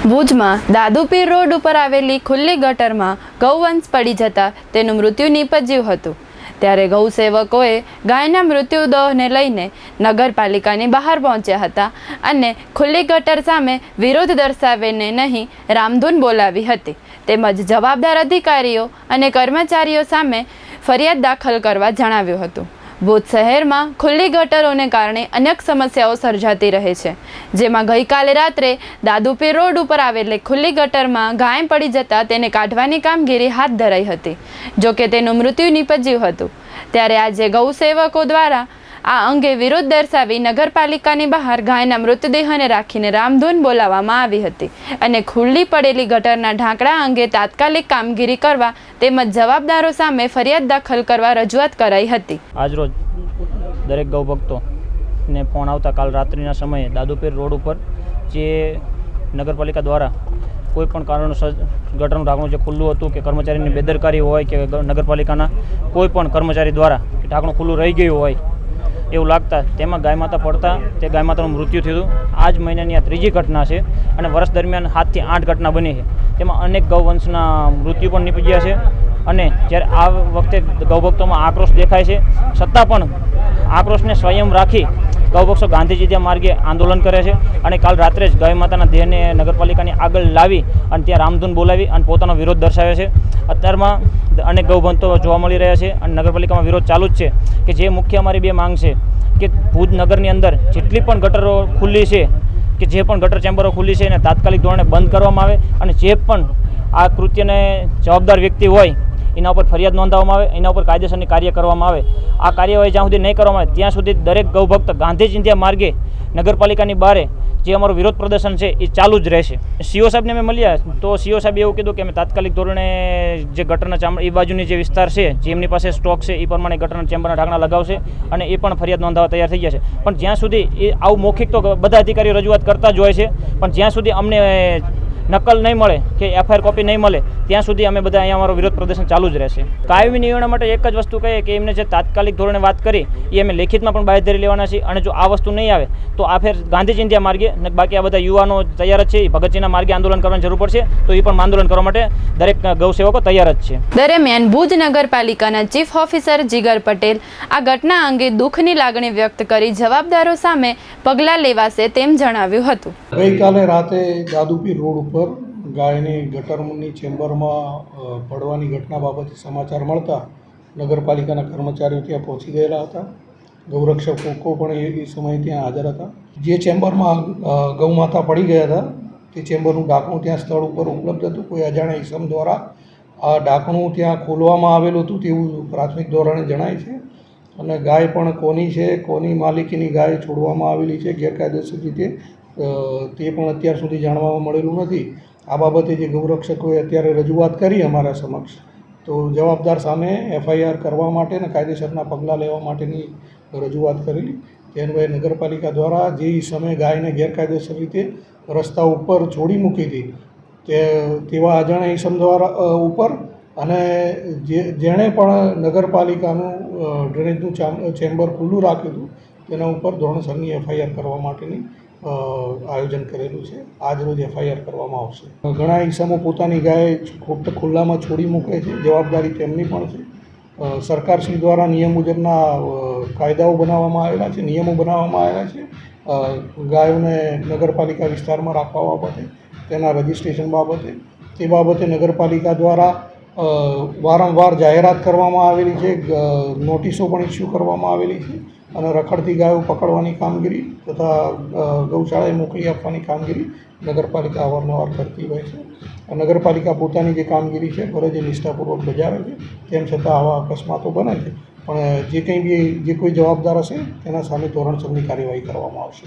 ભુજમાં દાદુપીર રોડ ઉપર આવેલી ખુલ્લી ગટરમાં ગૌવંશ પડી જતા તેનું મૃત્યુ નીપજ્યું હતું. ત્યારે ગૌસેવકોએ ગાયના મૃત્યુદહને લઈને નગરપાલિકાની બહાર પહોંચ્યા હતા અને ખુલ્લી ગટર સામે વિરોધ દર્શાવીને નહીં રામધૂન બોલાવી હતી. તેમજ જવાબદાર અધિકારીઓ અને કર્મચારીઓ સામે ફરિયાદ દાખલ કરવા જણાવ્યું હતું. ભુજ શહેરમાં ખુલ્લી ગટરોને કારણે અનેક સમસ્યાઓ સર્જાતી રહે છે. જેમાં ગઈકાલે રાત્રે દાદુપીર રોડ ઉપર આવેલી ખુલ્લી ગટરમાં ગાય પડી જતાં તેને કાઢવાની કામગીરી હાથ ધરાઈ હતી, જોકે તેનું મૃત્યુ નિપજ્યું હતું. ત્યારે આજે ગૌસેવકો દ્વારા આ અંગે વિરોધ દર્શાવી નગરપાલિકાની બહાર ગાયના મૃતદેહને રાખીને રામધૂન બોલાવવામાં આવી હતી અને ખુલ્લી પડેલી ગટરના ઢાંકડા અંગે તાત્કાલિક કામગીરી કરવા તેમજ જવાબદારો સામે ફરિયાદ દાખલ કરવા રજૂઆત કરાઈ હતી. આજરોજ દરેક ગૌભક્તોને ફોન આવતા કાલ રાત્રિના સમયે દાદુપીર રોડ ઉપર જે નગરપાલિકા દ્વારા કોઈ પણ કારણોસર ગટરનું ઢાંકણું જે ખુલ્લું હતું કે કર્મચારીની બેદરકારી હોય કે નગરપાલિકાના કોઈ પણ કર્મચારી દ્વારા ઢાંકણું ખુલ્લું રહી ગયું હોય એવું લાગતા તેમાં ગાય માતા પડતા તે ગાય માતાનું મૃત્યુ થયું આ જ મહિનાની આ ત્રીજી ઘટના છે અને વર્ષ દરમિયાન સાતથી આઠ ઘટના બની છે. તેમાં અનેક ગૌવંશના મૃત્યુ પણ નીપજ્યા છે અને જ્યારે આ વખતે ગૌભક્તોમાં આક્રોશ દેખાય છે, છતાં પણ આક્રોશને સ્વયં રાખી ગૌભક્તો ગાંધીજી માર્ગે આંદોલન કરે છે અને કાલ રાત્રે જ ગાય માતાના દેહને નગરપાલિકાની આગળ લાવી અને ત્યાં રામધૂન બોલાવી અને પોતાનો વિરોધ દર્શાવે છે. અત્યારમાં અનેક ગૌભંતો જોવા મળી રહ્યા છે અને નગરપાલિકામાં વિરોધ ચાલુ જ છે કે જે મુખ્ય અમારી બે માંગ છે કે ભુજ નગરની અંદર જેટલી પણ ગટરો ખુલ્લી છે કે જે પણ ગટર ચેમ્બરો ખુલ્લી છે એને તાત્કાલિક ધોરણે બંધ કરવામાં આવે અને જે પણ આ કૃત્યને જવાબદાર વ્યક્તિ હોય એના ઉપર ફરિયાદ નોંધાવવામાં આવે, એના ઉપર કાયદેસરની કાર્ય કરવામાં આવે. આ કાર્યવાહી જ્યાં સુધી નહીં કરવામાં આવે, ત્યાં સુધી દરેક ગૌભક્ત ગાંધી ચિંધ્યા માર્ગે, નગરપાલિકાની બારે જે અમારું વિરોધ પ્રદર્શન છે, એ ચાલુ જ રહેશે. સીઓ સાહેબને અમે મળ્યા, તો સીઓ સાહેબે એવું કીધું કે અમે તાત્કાલિક ધોરણે જે ગટરના ચામડા, એ બાજુની જે વિસ્તાર છે, જે એમની પાસે સ્ટોક છે, એ પ્રમાણે ગટરના ચેમ્બરના ઢાંકણા લગાવશે અને એ પણ ફરિયાદ નોંધાવવા તૈયાર થઈ ગયા છે. પણ જ્યાં સુધી એ આવું મૌખિક તો બધા અધિકારીઓ રજૂઆત કરતા જ હોય છે, પણ જ્યાં સુધી અમને નકલ નહીં મળે કે એફઆઈઆર કોપી નહીં મળે ત્યાં સુધી અમે બધા અહીંયા અમારો વિરોધ પ્રદર્શન ચાલુ જ રહેશે. કાયમી નિવારણ માટે એક જ વસ્તુ કહીએ કે એમને જે તાત્કાલિક ધોરણે વાત કરી એ અમે લેખિતમાં પણ બાહેધરી લેવાના છીએ અને જો આ વસ્તુ નહીં આવે તો આ ફેર ગાંધી ચિંધ્યા માર્ગે ને બાકી આ બધા યુવાનો તૈયાર જ છે એ ભગતસિંહના માર્ગે આંદોલન કરવાની જરૂર પડશે તો એ પણ આંદોલન કરવા માટે દરેક ગૌસેવકો તૈયાર જ છે. દરમિયાન ભુજ નગરપાલિકાના ચીફ ઓફિસર જીગર પટેલ આ ઘટના અંગે દુઃખની લાગણી વ્યક્ત કરી જવાબદારો સામે પગલાં લેવાશે તેમ જણાવ્યું હતું. ગઈકાલે રાતે જાદુપીર રોડ ઉપર ગાયની ગટરની ચેમ્બરમાં પડવાની ઘટના બાબતે સમાચાર મળતા નગરપાલિકાના કર્મચારીઓ ત્યાં પહોંચી ગયેલા હતા. ગૌરક્ષકો પણ એ સમયે ત્યાં હાજર હતા. જે ચેમ્બરમાં ગૌમાતા પડી ગયા હતા, તે ચેમ્બરનું ઢાંકણું ત્યાં સ્થળ ઉપર ઉપલબ્ધ હતું. કોઈ અજાણ્યા ઈસમ દ્વારા આ ઢાંકણું ત્યાં ખોલવામાં આવેલું હતું તેવું પ્રાથમિક ધોરણે જણાય છે. અને ગાય પણ કોની છે, કોની માલિકીની ગાય છોડવામાં આવેલી છે, ગેરકાયદેસર રીતે તે પણ અત્યાર સુધી જાણવામાં મળેલું નથી. આ બાબતે જે ગૌરક્ષકોએ અત્યારે રજૂઆત કરી અમારા સમક્ષ, તો જવાબદાર સામે એફઆઈઆર કરવા માટે અને કાયદેસરના પગલાં લેવા માટેની રજૂઆત કરેલી. તે અન્વયે નગરપાલિકા દ્વારા જે સમયે ગાયને ગેરકાયદેસર રીતે રસ્તા ઉપર છોડી મૂકી હતી, તે, તેવા અજાણ્યા ઈસમ દ્વારા ઉપર અને જે, જેણે પણ નગરપાલિકાનું ડ્રેનેજનું ચેમ્બર ખુલ્લું રાખ્યું હતું, તેના ઉપર ધોરણસરની એફઆઈઆર કરવા માટેની આયોજન કરેલું છે. આજ રોજ એફઆઈઆર કરવામાં આવશે. ઘણા ઈસમો પોતાની ગાય ખુલ્લામાં છોડી મૂકે છે. જવાબદારી તેમની પણ છે. સરકાર સરકારશ્રી દ્વારા નિયમ મુજબના કાયદાઓ બનાવવામાં આવેલા છે, નિયમો બનાવવામાં આવેલા છે. ગાયોને નગરપાલિકા વિસ્તારમાં રાખવા બાબતે, તેના રજિસ્ટ્રેશન બાબતે, તે બાબતે નગરપાલિકા દ્વારા વારંવાર જાહેરાત કરવામાં આવેલી છે. નોટિસો પણ ઇસ્યુ કરવામાં આવેલી છે. અને રખડતી ગાયો પકડવાની કામગીરી તથા ગૌશાળાએ મોકલી આપવાની કામગીરી નગરપાલિકા અવારનવાર કરતી હોય છે. નગરપાલિકા પોતાની જે કામગીરી છે ફરજ એ નિષ્ઠાપૂર્વક બજાવે છે, તેમ છતાં આવા અકસ્માતો બને છે. પણ, જે કંઈ બી, જે કોઈ જવાબદાર હશે, તેના સામે ધોરણસરની કાર્યવાહી કરવામાં આવશે.